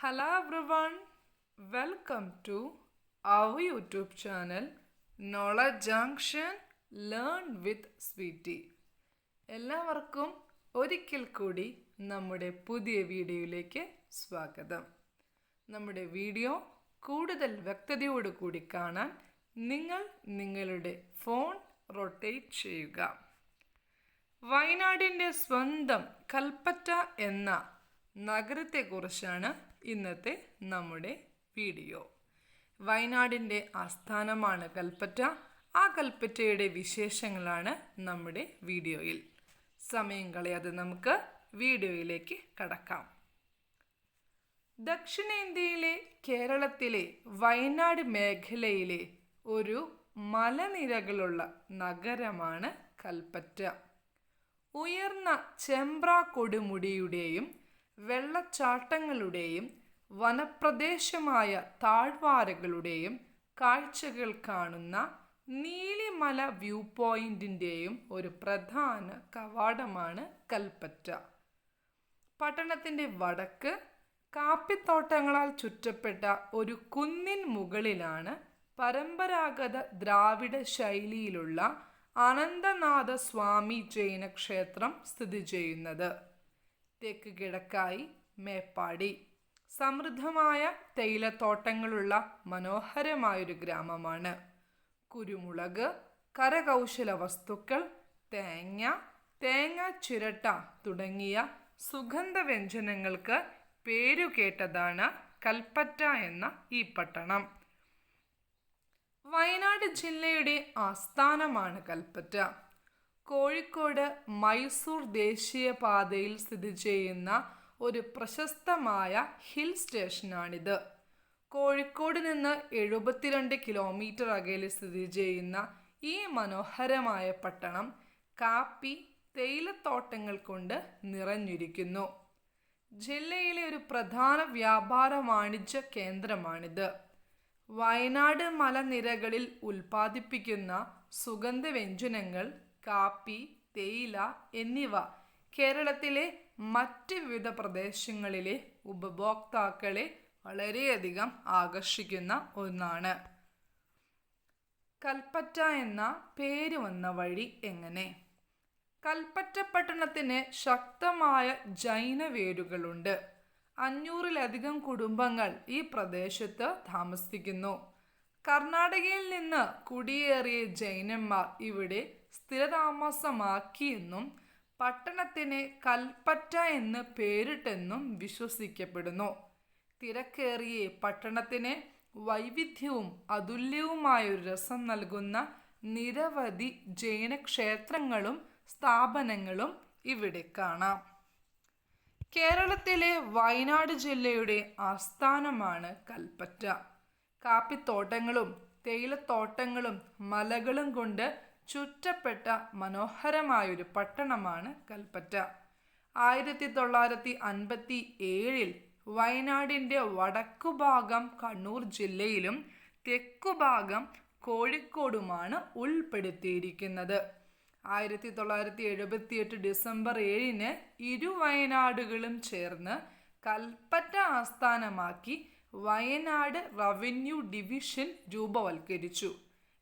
Hello everyone, welcome to our YouTube channel knowledge junction learn with Sweetie. എല്ലാവർക്കും ഒരിക്കൽ കൂടി നമ്മുടെ പുതിയ വീഡിയോയിലേക്ക് സ്വാഗതം നമ്മുടെ വീഡിയോ കൂടുതൽ വ്യക്തതയോടു കൂടി കാണാൻ നിങ്ങൾ നിങ്ങളുടെ ഫോൺ റൊട്ടേറ്റ് ചെയ്യുക വയനാടിന്റെ സ്വന്തം കൽപ്പറ്റ എന്ന നഗരത്തെക്കുറിച്ചാണ് ഇന്നത്തെ നമ്മുടെ വീഡിയോ. വയനാടിന്റെ ആസ്ഥാനമാണ് കൽപ്പറ്റ. ആ കൽപ്പറ്റയുടെ വിശേഷങ്ങളാണ് നമ്മുടെ വീഡിയോയിൽ. സമയം കളയാതെ നമുക്ക് വീഡിയോയിലേക്ക് കടക്കാം. ദക്ഷിണേന്ത്യയിലെ കേരളത്തിലെ വയനാട് മേഖലയിലെ ഒരു മലനിരകളുള്ള നഗരമാണ് കൽപ്പറ്റ. ഉയർന്ന ചെമ്പ്ര കൊടുമുടിയുടെയും വെള്ളച്ചാട്ടങ്ങളുടെയും വനപ്രദേശമായ താഴ്വാരകളുടെയും കാഴ്ചകൾ കാണുന്ന നീലിമല വ്യൂ പോയിന്റിന്റെയും ഒരു പ്രധാന കവാടമാണ് കൽപ്പറ്റ. പട്ടണത്തിന്റെ വടക്ക് കാപ്പിത്തോട്ടങ്ങളാൽ ചുറ്റപ്പെട്ട ഒരു കുന്നിൻ മുകളിലാണ് പരമ്പരാഗത ദ്രാവിഡ ശൈലിയിലുള്ള അനന്തനാഥ സ്വാമി ജൈന ക്ഷേത്രം സ്ഥിതി ചെയ്യുന്നത്. തെക്ക് കിഴക്കായി മേപ്പാടി. സമൃദ്ധമായ തേയിലത്തോട്ടങ്ങളുള്ള മനോഹരമായൊരു ഗ്രാമമാണ്. കുരുമുളക് കരകൗശല വസ്തുക്കൾ തേങ്ങ തേങ്ങ ചിരട്ട തുടങ്ങിയ സുഗന്ധവ്യഞ്ജനങ്ങൾക്ക് പേരുകേട്ടതാണ് കൽപ്പറ്റ എന്ന ഈ പട്ടണം. വയനാട് ജില്ലയുടെ ആസ്ഥാനമാണ് കൽപ്പറ്റ. കോഴിക്കോട് മൈസൂർ ദേശീയപാതയിൽ സ്ഥിതി ചെയ്യുന്ന ഒരു പ്രശസ്തമായ ഹിൽ സ്റ്റേഷനാണിത്. കോഴിക്കോട് നിന്ന് എഴുപത്തിരണ്ട് കിലോമീറ്റർ അകലെ സ്ഥിതി ചെയ്യുന്ന ഈ മനോഹരമായ പട്ടണം കാപ്പി തേയിലത്തോട്ടങ്ങൾ കൊണ്ട് നിറഞ്ഞിരിക്കുന്നു. ജില്ലയിലെ ഒരു പ്രധാന വ്യാപാര വാണിജ്യ കേന്ദ്രമാണിത്. വയനാട് മലനിരകളിൽ ഉൽപ്പാദിപ്പിക്കുന്ന സുഗന്ധവ്യഞ്ജനങ്ങൾ കാപ്പി തേയില എന്നിവ കേരളത്തിലെ മറ്റ് വിവിധ പ്രദേശങ്ങളിലെ ഉപഭോക്താക്കളെ വളരെയധികം ആകർഷിക്കുന്ന ഒന്നാണ്. കൽപ്പറ്റ എന്ന പേര് വന്ന വഴി എങ്ങനെ? കൽപ്പറ്റ പട്ടണത്തിന് ശക്തമായ ജൈന വേരുകളുണ്ട്. അഞ്ഞൂറിലധികം കുടുംബങ്ങൾ ഈ പ്രദേശത്ത് താമസിക്കുന്നു. കർണാടകയിൽ നിന്ന് കുടിയേറിയ ജൈനന്മാർ ഇവിടെ സ്ഥിരതാമസമാക്കിയെന്നും പട്ടണത്തിന് കൽപ്പറ്റ എന്ന് പേരിട്ടെന്നും വിശ്വസിക്കപ്പെടുന്നു. തിരക്കേറിയ പട്ടണത്തിന് വൈവിധ്യവും അതുല്യവുമായ ഒരു രസം നൽകുന്ന നിരവധി ജൈന ക്ഷേത്രങ്ങളും സ്ഥാപനങ്ങളും ഇവിടെ കാണാം. കേരളത്തിലെ വയനാട് ജില്ലയുടെ ആസ്ഥാനമാണ് കൽപ്പറ്റ. കാപ്പിത്തോട്ടങ്ങളും തേയിലത്തോട്ടങ്ങളും മലകളും കൊണ്ട് ചുറ്റപ്പെട്ട മനോഹരമായൊരു പട്ടണമാണ് കൽപ്പറ്റ. ആയിരത്തി തൊള്ളായിരത്തി അൻപത്തി ഏഴിൽ വയനാടിന്റെ വടക്കുഭാഗം കണ്ണൂർ ജില്ലയിലും തെക്കുഭാഗം കോഴിക്കോടുമാണ് ഉൾപ്പെടുത്തിയിരിക്കുന്നത്. ആയിരത്തി തൊള്ളായിരത്തി എഴുപത്തി എട്ട് ഡിസംബർ ഏഴിന് ഇരു വയനാടുകളും ചേർന്ന് കൽപ്പറ്റ ആസ്ഥാനമാക്കി വയനാട് റവന്യൂ ഡിവിഷൻ രൂപവൽക്കരിച്ചു.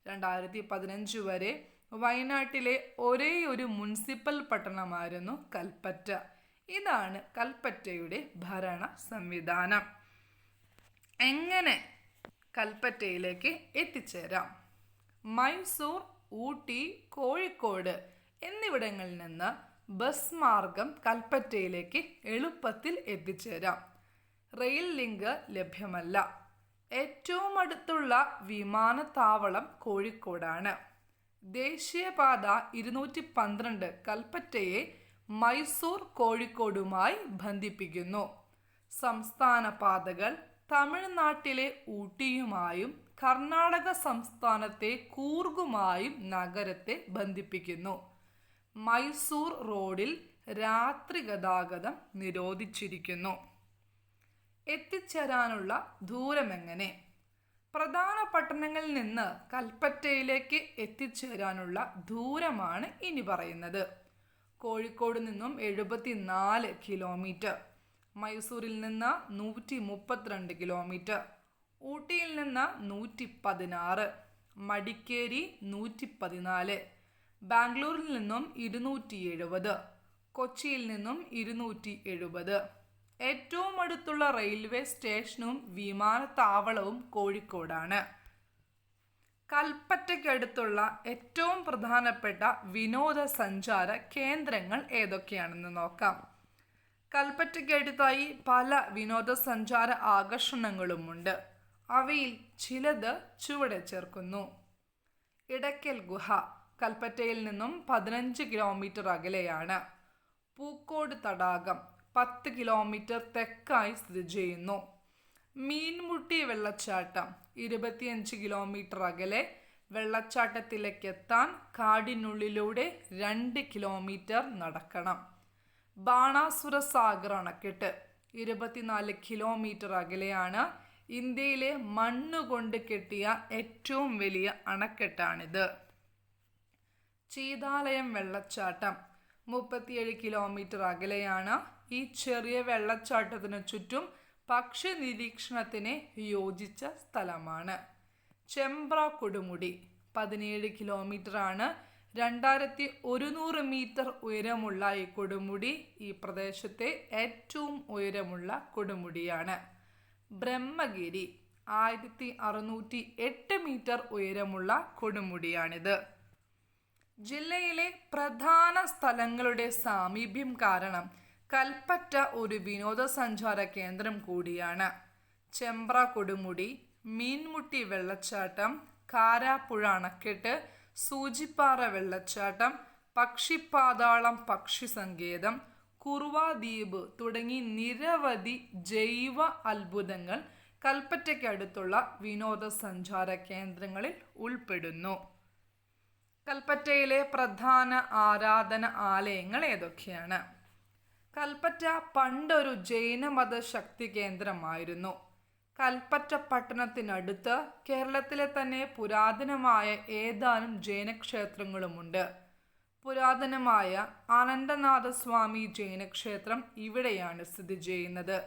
രണ്ടായിരത്തി പതിനഞ്ച് വരെ വയനാട്ടിലെ ഒരേ ഒരു മുനിസിപ്പൽ പട്ടണമായിരുന്നു കൽപ്പറ്റ. ഇതാണ് കൽപ്പറ്റയുടെ ഭരണ സംവിധാനം. എങ്ങനെ കൽപ്പറ്റയിലേക്ക് എത്തിച്ചേരാം? മൈസൂർ ഊട്ടി കോഴിക്കോട് എന്നിവിടങ്ങളിൽ നിന്ന് ബസ് മാർഗം കൽപ്പറ്റയിലേക്ക് എളുപ്പത്തിൽ എത്തിച്ചേരാം. റെയിൽ ലിങ്ക് ലഭ്യമല്ല. ഏറ്റവും അടുത്തുള്ള വിമാനത്താവളം കോഴിക്കോടാണ്. ദേശീയപാത ഇരുന്നൂറ്റി പന്ത്രണ്ട് കൽപ്പറ്റയെ മൈസൂർ കോഴിക്കോടുമായി ബന്ധിപ്പിക്കുന്നു. സംസ്ഥാന പാതകൾ തമിഴ്നാട്ടിലെ ഊട്ടിയുമായും കർണാടക സംസ്ഥാനത്തെ കൂർഗുമായും നഗരത്തെ ബന്ധിപ്പിക്കുന്നു. മൈസൂർ റോഡിൽ രാത്രി ഗതാഗതം നിരോധിച്ചിരിക്കുന്നു. എത്തിച്ചേരാനുള്ള ദൂരമെങ്ങനെ? പ്രധാന പട്ടണങ്ങളിൽ നിന്ന് കൽപ്പറ്റയിലേക്ക് എത്തിച്ചേരാനുള്ള ദൂരമാണ് ഇനി പറയുന്നത്. കോഴിക്കോട് നിന്നും എഴുപത്തിനാല് കിലോമീറ്റർ മൈസൂരിൽ നിന്ന് നൂറ്റി മുപ്പത്തിരണ്ട് കിലോമീറ്റർ ഊട്ടിയിൽ നിന്ന് നൂറ്റി പതിനാറ് മടിക്കേരി നൂറ്റി പതിനാല് ബാംഗ്ലൂരിൽ നിന്നും ഇരുന്നൂറ്റി എഴുപത് കൊച്ചിയിൽ നിന്നും ഇരുന്നൂറ്റി എഴുപത് ഏറ്റവും അടുത്തുള്ള റെയിൽവേ സ്റ്റേഷനും വിമാനത്താവളവും കോഴിക്കോടാണ്. കൽപ്പറ്റയ്ക്കടുത്തുള്ള ഏറ്റവും പ്രധാനപ്പെട്ട വിനോദസഞ്ചാര കേന്ദ്രങ്ങൾ ഏതൊക്കെയാണെന്ന് നോക്കാം. കൽപ്പറ്റയ്ക്കടുത്തായി പല വിനോദസഞ്ചാര ആകർഷണങ്ങളുമുണ്ട്. അവയിൽ ചിലത് ചുവടെ ചേർക്കുന്നു. ഇടയ്ക്കൽ ഗുഹ കൽപ്പറ്റയിൽ നിന്നും പതിനഞ്ച് കിലോമീറ്റർ അകലെയാണ്. പൂക്കോട് തടാകം പത്ത് കിലോമീറ്റർ തെക്കായി സ്ഥിതി ചെയ്യുന്നു. മീൻമുട്ടി വെള്ളച്ചാട്ടം ഇരുപത്തിയഞ്ച് കിലോമീറ്റർ അകലെ വെള്ളച്ചാട്ടത്തിലേക്ക് എത്താൻ കാടിനുള്ളിലൂടെ രണ്ട് കിലോമീറ്റർ നടക്കണം. ബാണാസുര സാഗർ അണക്കെട്ട് ഇരുപത്തിനാല് കിലോമീറ്റർ അകലെയാണ് ഇന്ത്യയിലെ മണ്ണുകൊണ്ട് കെട്ടിയ ഏറ്റവും വലിയ അണക്കെട്ടാണിത്. ചീതാലയം വെള്ളച്ചാട്ടം മുപ്പത്തിയേഴ് കിലോമീറ്റർ അകലെയാണ് ഈ ചെറിയ വെള്ളച്ചാട്ടത്തിന് ചുറ്റും പക്ഷി നിരീക്ഷണത്തിന് യോജിച്ച സ്ഥലമാണ്. ചെമ്പ്ര കൊടുമുടി പതിനേഴ് ആണ് രണ്ടായിരത്തി ഒരുന്നൂറ് മീറ്റർ ഉയരമുള്ള ഈ കൊടുമുടി ഈ പ്രദേശത്തെ ഏറ്റവും ഉയരമുള്ള കൊടുമുടിയാണ്. ബ്രഹ്മഗിരി ആയിരത്തി അറുന്നൂറ്റി എട്ട് മീറ്റർ ഉയരമുള്ള കൊടുമുടിയാണിത്. ജില്ലയിലെ പ്രധാന സ്ഥലങ്ങളുടെ സാമീപ്യം കാരണം കൽപ്പറ്റ ഒരു വിനോദസഞ്ചാര കേന്ദ്രം കൂടിയാണ്. ചെമ്പ്ര കൊടുമുടി മീൻമുട്ടി വെള്ളച്ചാട്ടം കാരാപ്പുഴ അണക്കെട്ട് സൂചിപ്പാറ വെള്ളച്ചാട്ടം പക്ഷിപ്പാതാളം പക്ഷി സങ്കേതം കുറുവാദ്വീപ് തുടങ്ങി നിരവധി ജൈവ അത്ഭുതങ്ങൾ കൽപ്പറ്റയ്ക്കടുത്തുള്ള വിനോദസഞ്ചാര കേന്ദ്രങ്ങളിൽ ഉൾപ്പെടുന്നു. കൽപ്പറ്റയിലെ പ്രധാന ആരാധന ആലയങ്ങൾ ഏതൊക്കെയാണ്? കൽപ്പറ്റ പണ്ടൊരു ജൈനമത ശക്തി കേന്ദ്രമായിരുന്നു. കൽപ്പറ്റ പട്ടണത്തിനടുത്ത് കേരളത്തിലെ തന്നെ പുരാതനമായ ഏതാനും ജൈനക്ഷേത്രങ്ങളുമുണ്ട് പുരാതനമായ ആനന്ദനാഥസ്വാമി ജൈനക്ഷേത്രം ഇവിടെയാണ് സ്ഥിതി ചെയ്യുന്നത്.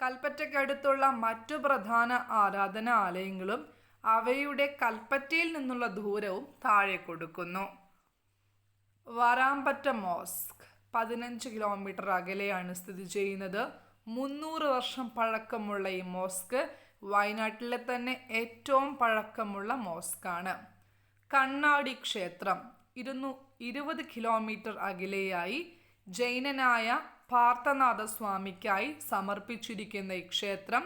കൽപ്പറ്റയ്ക്കടുത്തുള്ള മറ്റു പ്രധാന ആരാധനാലയങ്ങളും അവയുടെ കൽപ്പറ്റയിൽ നിന്നുള്ള ദൂരവും താഴെ കൊടുക്കുന്നു. വരാമ്പറ്റ മോസ്ക് പതിനഞ്ച് കിലോമീറ്റർ അകലെയാണ് സ്ഥിതി ചെയ്യുന്നത്. മുന്നൂറ് വർഷം പഴക്കമുള്ള ഈ മോസ്ക് വയനാട്ടിലെ തന്നെ ഏറ്റവും പഴക്കമുള്ള മോസ്കാണ്. കണ്ണാടി ക്ഷേത്രം. ഇരുന്നൂ ഇരുപത് കിലോമീറ്റർ അകലെയായി ജൈനനായ പാർത്ഥനാഥ സ്വാമിക്കായി സമർപ്പിച്ചിരിക്കുന്ന ഈ ക്ഷേത്രം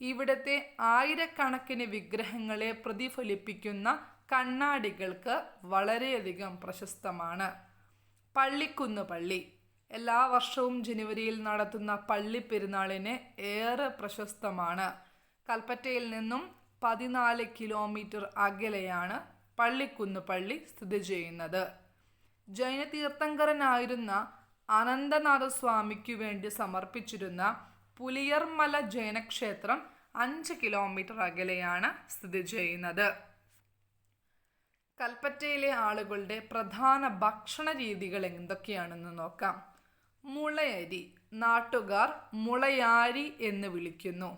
ഇവിടുത്തെ ആയിരക്കണക്കിന് വിഗ്രഹങ്ങളെ പ്രതിഫലിപ്പിക്കുന്ന കണ്ണാടികൾക്ക് വളരെയധികം പ്രശസ്തമാണ്. പള്ളിക്കുന്ന് പള്ളി. എല്ലാ വർഷവും ജനുവരിയിൽ നടത്തുന്ന പള്ളി പെരുന്നാളിന് ഏറെ പ്രശസ്തമാണ്. കൽപ്പറ്റയിൽ നിന്നും പതിനാല് കിലോമീറ്റർ അകലെയാണ് പള്ളിക്കുന്ന് പള്ളി സ്ഥിതി ചെയ്യുന്നത്. ജൈന തീർത്ഥങ്കരനായിരുന്ന അനന്തനാഥസ്വാമിക്കു വേണ്ടി സമർപ്പിച്ചിരുന്ന പുലിയർമല ജൈനക്ഷേത്രം അഞ്ച് കിലോമീറ്റർ അകലെയാണ് സ്ഥിതി ചെയ്യുന്നത്. കൽപ്പറ്റയിലെ ആളുകളുടെ പ്രധാന ഭക്ഷണ രീതികൾ എന്തൊക്കെയാണെന്ന് നോക്കാം. മുളയരി നാട്ടുകാർ മുളയാരി എന്ന് വിളിക്കുന്നു.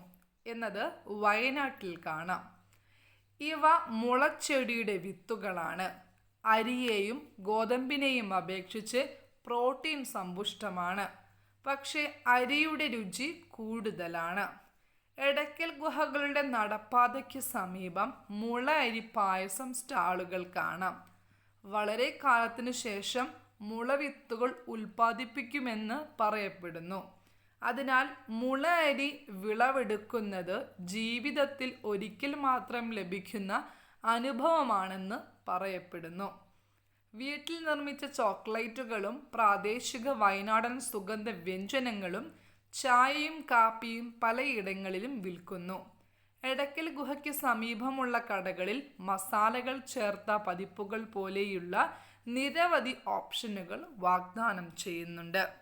എന്നത് വയനാട്ടിൽ കാണാം. ഇവ മുളച്ചെടിയുടെ വിത്തുകളാണ്. അരിയെയും ഗോതമ്പിനെയും അപേക്ഷിച്ച് പ്രോട്ടീൻ സമ്പുഷ്ടമാണ്. പക്ഷേ അരിയുടെ രുചി കൂടുതലാണ്. എടക്കൽ ഗുഹകളുടെ നടപ്പാതയ്ക്ക് സമീപം മുള അരി പായസം സ്റ്റാളുകൾ കാണാം. വളരെ കാലത്തിനു ശേഷം മുളവിത്തുകൾ ഉൽപ്പാദിപ്പിക്കുമെന്ന് പറയപ്പെടുന്നു. അതിനാൽ മുള അരി വിളവെടുക്കുന്നത് ജീവിതത്തിൽ ഒരിക്കൽ മാത്രം ലഭിക്കുന്ന അനുഭവമാണെന്ന് പറയപ്പെടുന്നു. വീട്ടിൽ നിർമ്മിച്ച ചോക്ലേറ്റുകളും പ്രാദേശിക വയനാടൻ സുഗന്ധ വ്യഞ്ജനങ്ങളും ചായയും കാപ്പിയും പലയിടങ്ങളിലും വിൽക്കുന്നു. എടക്കൽ ഗുഹയ്ക്ക് സമീപമുള്ള കടകളിൽ മസാലകൾ ചേർത്ത പതിപ്പുകൾ പോലെയുള്ള നിരവധി ഓപ്ഷനുകൾ വാഗ്ദാനം ചെയ്യുന്നുണ്ട്.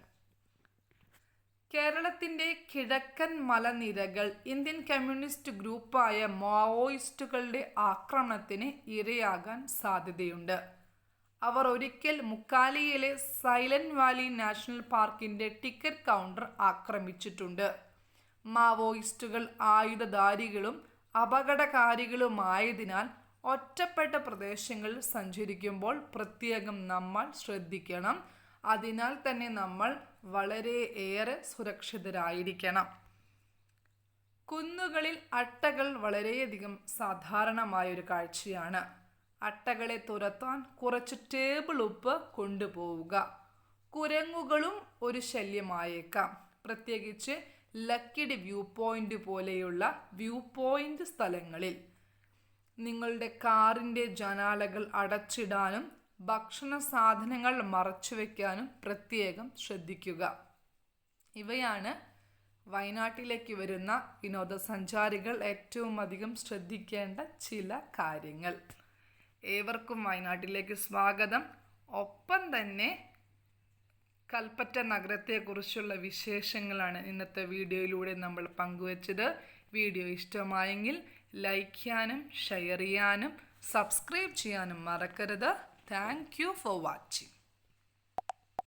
കേരളത്തിന്റെ കിഴക്കൻ മലനിരകൾ ഇന്ത്യൻ കമ്മ്യൂണിസ്റ്റ് ഗ്രൂപ്പായ മാവോയിസ്റ്റുകളുടെ ആക്രമണത്തിന് ഇരയാകാൻ സാധ്യതയുണ്ട്. അവർ ഒരിക്കൽ മുക്കാലിയിലെ സൈലന്റ് വാലി നാഷണൽ പാർക്കിന്റെ ടിക്കറ്റ് കൗണ്ടർ ആക്രമിച്ചിട്ടുണ്ട്. മാവോയിസ്റ്റുകൾ ആയുധധാരികളും അപകടകാരികളുമായതിനാൽ ഒറ്റപ്പെട്ട പ്രദേശങ്ങളിൽ സഞ്ചരിക്കുമ്പോൾ പ്രത്യേകം നമ്മൾ ശ്രദ്ധിക്കണം. അതിനാൽ തന്നെ നമ്മൾ വളരെ ഏറെ സുരക്ഷിതരായിരിക്കണം. കുന്നുകളിൽ അട്ടകൾ വളരെയധികം സാധാരണമായൊരു കാഴ്ചയാണ്. അട്ടകളെ തുരത്താൻ കുറച്ച് ടേബിൾ ഉപ്പ് കൊണ്ടുപോവുക. കുരങ്ങുകളും ഒരു ശല്യമായേക്കാം. പ്രത്യേകിച്ച് ലക്കിഡ് വ്യൂ പോയിന്റ് പോലെയുള്ള വ്യൂ പോയിന്റ് സ്ഥലങ്ങളിൽ. നിങ്ങളുടെ കാറിന്റെ ജനാലകൾ അടച്ചിടാനും ഭക്ഷണ സാധനങ്ങൾ മറച്ചു വയ്ക്കാനും പ്രത്യേകം ശ്രദ്ധിക്കുക. ഇവയാണ് വയനാട്ടിലേക്ക് വരുന്ന വിനോദസഞ്ചാരികൾ ഏറ്റവും അധികം ശ്രദ്ധിക്കേണ്ട ചില കാര്യങ്ങൾ. ഏവർക്കും വയനാട്ടിലേക്ക് സ്വാഗതം. ഒപ്പം തന്നെ കൽപ്പറ്റ നഗരത്തെക്കുറിച്ചുള്ള വിശേഷങ്ങളാണ് ഇന്നത്തെ വീഡിയോയിലൂടെ നമ്മൾ പങ്കുവച്ചത്. വീഡിയോ ഇഷ്ടമായെങ്കിൽ ലൈക്ക് ചെയ്യാനും ഷെയർ ചെയ്യാനും സബ്സ്ക്രൈബ് ചെയ്യാനും മറക്കരുത്. Thank you for watching